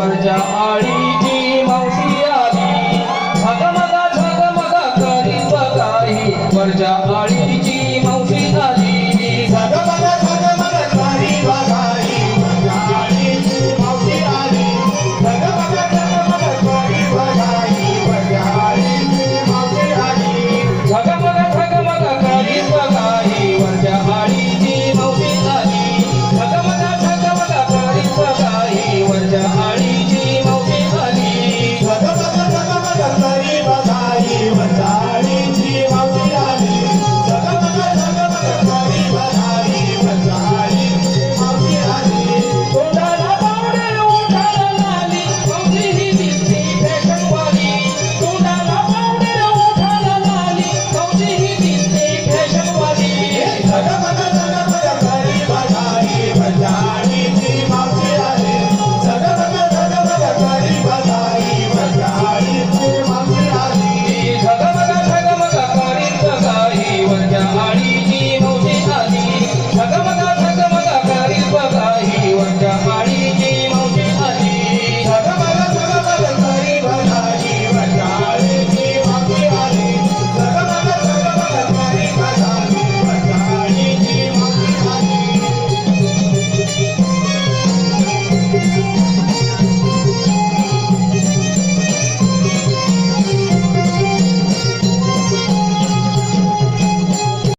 वरच्या आळीची मावशी आली. झगमगा झगमगा करी बघाई वरच्या आळीची